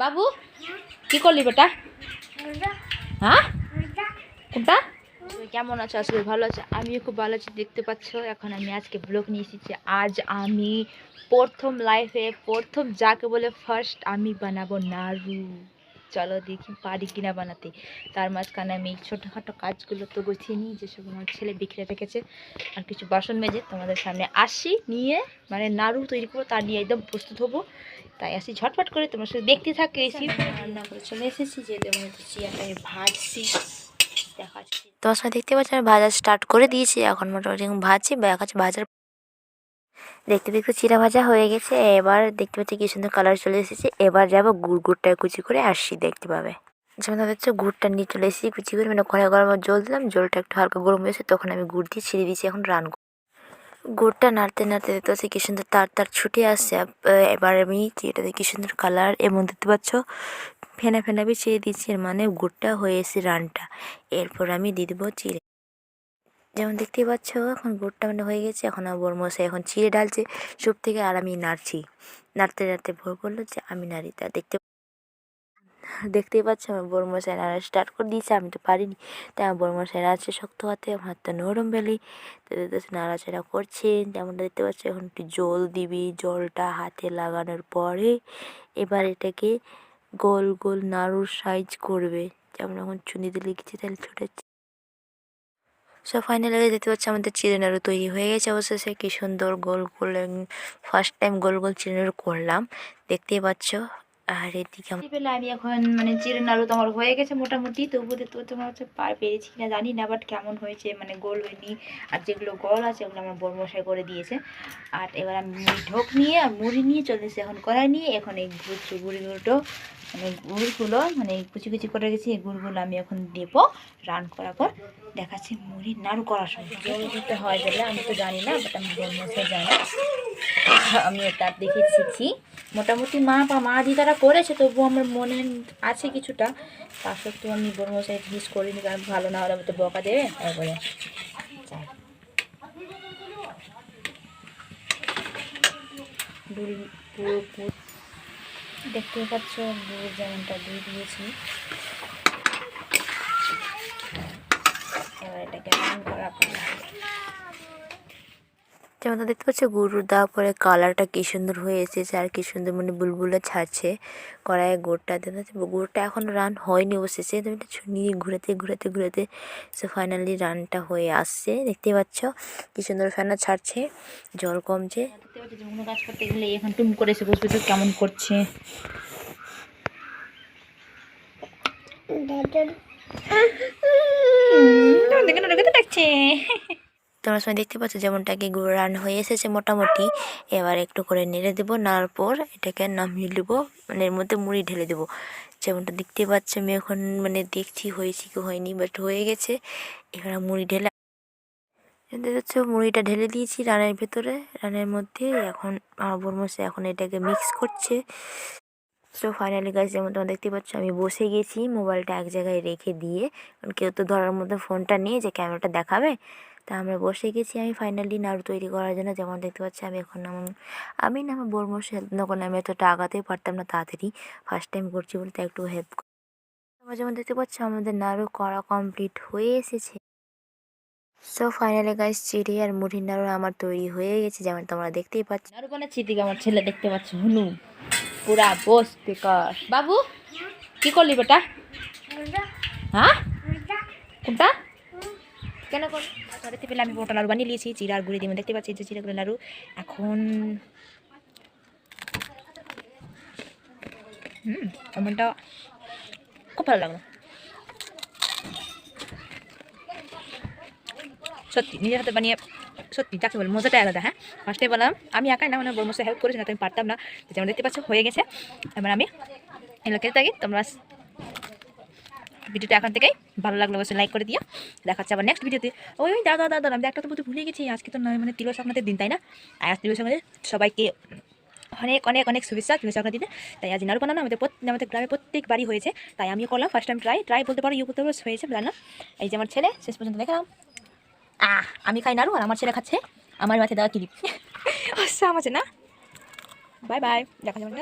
বাবু, কি করলি বেটা? হ্যাঁ? কোনটা? কেমন আছো? আসলে ভালো আছো। আমিও খুব ভালো আছি, দেখতে পাচ্ছ? এখন আমি আজকে ব্লগ নিয়ে এসেছি। আজ আমি প্রথম লাইফে প্রথম যাকে বলে ফার্স্ট আমি বানাবো নাড়ু। চলো দেখি পারি কিনা বানাতে। তার মাঝখানে আমি ছোটোখাটো কাজগুলো তো গুছিয়ে নিই যেসব আমার ছেলে বিখরে রেখেছে। আর কিছু বাসন মেজে তোমাদের সামনে আসি নিয়ে মানে নাড়ু তৈরি করব তা নিয়ে একদম প্রস্তুত হব। তাই আসি ঝটপট করে তোমার সাথে দেখতে থাকি এসি। রান্না করে চলে এসেছি যে যেমন চিয়াটা আমি ভাজছি। দেখাচ্ছি। তোমার সময় দেখতে পাচ্ছি আমি ভাজা স্টার্ট করে দিয়েছি এখন মোটামুটি ভাজছি দেখাচ্ছি ভাজার দেখতে দেখতে চিরা ভাজা হয়ে গেছে। এবার দেখতে পাচ্ছি কি সুন্দর কালার চলে এসেছে। এবার যাব গুড় গুড়টা কুচি করে আসছি দেখতে পাবে। যেমন হচ্ছে গুড়টা নিয়ে চলে এসেছি কুচি করে মানে কড়াই গরম জল দিলাম, জলটা একটু হালকা গরম হয়েছে তখন আমি গুড় দিয়ে ছিঁড়ে দিয়েছি এখন রান গুড়টা নাড়তে নাড়তে দেখতে পাচ্ছি কি সুন্দর তার তার ছুটে আসছে। এবার আমি চিড়েটাতে কি সুন্দর কালার এবং দেখতে পাচ্ছ? ফেনা ফেনা বি ছেড়ে দিচ্ছি মানে গুড়টা হয়ে এসে রানটা। এরপর আমি দিয়ে দেবো চিড়ে যেমন দেখতেই পাচ্ছ, এখন গুড়টা মানে হয়ে গেছে, এখন বড় মশাই এখন চিড়ে ঢালছে। চুপ থেকে আর আমি নাড়ছি। নাড়তে নাড়তে ভোর করল যে আমি নাড়ি। তা দেখতে দেখতেই পাচ্ছ, আমার বড় মশাই নাড়া স্টার্ট করে দিয়েছে, আমি তো পারিনি। তাই আমার বড় মশাই নাড়ছে শক্ত হাতে, আমার হাতটা নরম বেলি। তো দেখতেছে নাড়াচাড়া করছে। যেমনটা দেখতে পাচ্ছ, এখন একটু জল দিবি, জলটা হাতে লাগানোর পরে এবার এটাকে গোল গোল নাড়ুর সাইজ করবে। যেমন এখন চুনিতে লিখেছি, তাহলে ছোটো সো ফাইনালি দেখতে পাচ্ছি আমাদের চিড়েনাড়ু তৈরি হয়ে গেছে অবশেষে। কি সুন্দর গোল গোল ফার্স্ট টাইম গোল গোল চিড়েনাড়ু করলাম। দেখতেই পাচ্ছ, আর এদিকে আম- এখন মানে চিড়ে নাড়ু তো আমার হয়ে গেছে মোটামুটি। তবুও তো তোমার হচ্ছে পার পেরেছি কিনা জানি না বাট কেমন হয়েছে মানে গোল হয়নি। আর যেগুলো গোল আছে ওগুলো আমার বড় মশাই করে দিয়েছে। আর এবার আমি ঢোক নিয়ে আর মুড়ি নিয়ে চলে এসেছি এখন কড়াই নিয়ে। এখন এই গুড় গুড়িগুলো মানে গুড়গুলো মানে কুচি কুচি করে গেছি এই গুড়গুলো আমি এখন দেবো, রান করার পর দেখাচ্ছি মুড়ি নাড়ু করার সময় জল দিতে হয় বলে আমি তো জানি না বাট আমি মশাই জানি। আমি এটা দেখে শিখছি মোটামুটি মা বা মা দিদারা করেছে, তবুও আমার মনে আছে কিছুটা। তা সত্ত্বেও আমি বড় মশাই মিস করিনি, কারণ ভালো না হলে আমি তো বকা দেবে। তারপরে যাই। পুরো পুরো দেখতে পাচ্ছ গুড় যেমনটা দিয়ে দিয়েছি এবার এটাকে রান করা। যেমন দেখতে পাচ্ছ গরুর দেওয়ার পরে কালারটা কি সুন্দর হয়ে এসেছে আর কি সুন্দর মানে বুলবুলে ছাড়ছে কড়াইয়ে গুড়টা দেখতে পাচ্ছি গুড়টা এখন রান হয়নি অবশেষে তুমি এটা নিয়ে ঘুরাতে ঘুরাতে ঘুরাতে সে ফাইনালি রানটা হয়ে আসছে দেখতে পাচ্ছ কি সুন্দর ফেনা ছাড়ছে জল কমছে। দেখতে পাচ্ছি কোনো কাজ করতে গেলে এখন টুম করে এসে বসবে তো কেমন করছে। দেখে না দেখে দেখছে তোমরা সময় দেখতে পাচ্ছ, যেমনটাকে গুঁড়ো রান হয়ে এসেছে মোটামুটি। এবার একটু করে নেড়ে দেবো নাড়ার পর এটাকে নামিয়ে দেবো মানে এর মধ্যে মুড়ি ঢেলে দেবো। যেমনটা দেখতে পাচ্ছ, আমি এখন মানে দেখছি হয়েছি কি হয়নি বাট হয়ে গেছে। এবার মুড়ি ঢেলে দেখতে পাচ্ছ, মুড়িটা ঢেলে দিয়েছি রানের ভেতরে। রানের মধ্যে এখন আমার বর্মসে এখন এটাকে মিক্স করছে। তো ফাইনালি গাছ যেমন তোমরা দেখতে পাচ্ছ, আমি বসে গেছি মোবাইলটা এক জায়গায় রেখে দিয়ে। কারণ কেউ তো ধরার মধ্যে ফোনটা নিয়ে যে ক্যামেরাটা দেখাবে। তা আমরা বসে গেছি আমি ফাইনালি নাড়ু তৈরি করার জন্য। যেমন দেখতে পাচ্ছি, আমি এখন আমি না আমার বর্মসে হেল্প না করলে আমি এতটা আগাতেই পারতাম না তাড়াতাড়ি ফার্স্ট টাইম করছি বলে তাই একটু হেল্প তোমরা যেমন দেখতে পাচ্ছ, আমাদের নাড়ু করা কমপ্লিট হয়ে এসেছে। সো ফাইনালি গাছ চিড়ি আর মুড়ির নাড়ু আমার তৈরি হয়ে গেছে। যেমন তোমরা দেখতেই পাচ্ছ নাড়ু বানাচ্ছি দিকে আমার ছেলে দেখতে পাচ্ছ, হুনু। পুরা বস বেকার। বাবু, কি করলি বেটা? হ্যাঁ? কোনটা? কেন কর ঘরেতে পেলে আমি পোটা লাড়ু বানিয়ে নিয়েছি আর গুঁড়ি দিয়ে দেখতে পাচ্ছি যে চিরাগুলো লাড়ু। এখন হুম এমনটা খুব ভালো লাগল। সত্যি, নিজের হাতে বানিয়ে সত্যি যাকে বলে মজাটা আলাদা হ্যাঁ? ফার্স্টে বললাম, আমি একাই না মানে মশাই হেল্প করেছি না তো আমি পারতাম না। যেমন দেখতে পাচ্ছ, হয়ে গেছে। এবার আমি এগুলো খেতে থাকি তোমরা ভিডিওটা এখন থেকেই ভালো লাগল অবশ্যই লাইক করে দিও। দেখাচ্ছে আবার নেক্সট ভিডিওতে ওই ওই, দাদা দাদা আমি একটা তো বলতে ভুলে গেছি, আজকে তো মানে তিলো সংক্রান্তির দিন, তাই না? আর আজ তিলো সংক্রান্তি সবাইকে অনেক অনেক অনেক শুভেচ্ছা, তিলো সংক্রান্তিতে তাই আজ নাড়ু বানানো, আমাদের আমাদের গ্রামে প্রত্যেক বাড়ি হয়েছে। তাই আমিও করলাম ফার্স্ট টাইম ট্রাই ট্রাই বলতে পারো ইউ বলতে পারো, হয়েছে জানলাম এই যে আমার ছেলে, শেষ পর্যন্ত দেখলাম। আহ, আমি খাই নাড়ু আর আমার ছেলে খাচ্ছে আমার মাথায় দেওয়া কিলিপ। আচ্ছা আমার না? বাই বাই দেখা যাবে